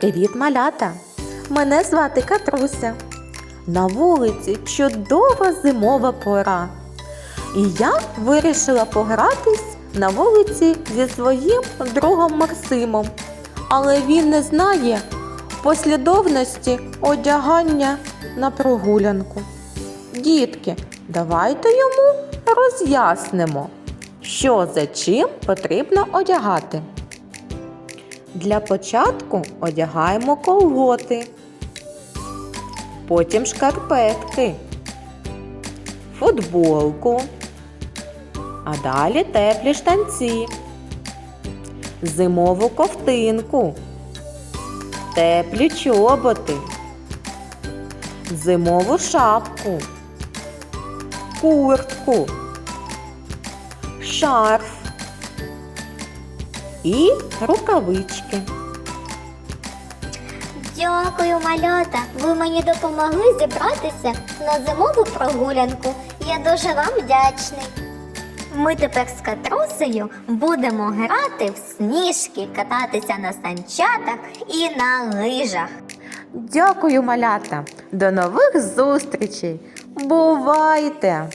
Привіт, малята! Мене звати Катруся. На вулиці чудова зимова пора. І я вирішила погратись на вулиці зі своїм другом Максимом. Але він не знає послідовності одягання на прогулянку. Дітки, давайте йому роз'яснимо, що за чим потрібно одягати. Для початку одягаємо колготи, потім шкарпетки, футболку, а далі теплі штанці, зимову ковтинку, теплі чоботи, зимову шапку, куртку, шарф і рукавички. Дякую, малята. Ви мені допомогли зібратися на зимову прогулянку. Я дуже вам вдячний. Ми тепер з Катрусею будемо грати в сніжки, кататися на санчатах і на лижах. Дякую, малята! До нових зустрічей! Бувайте!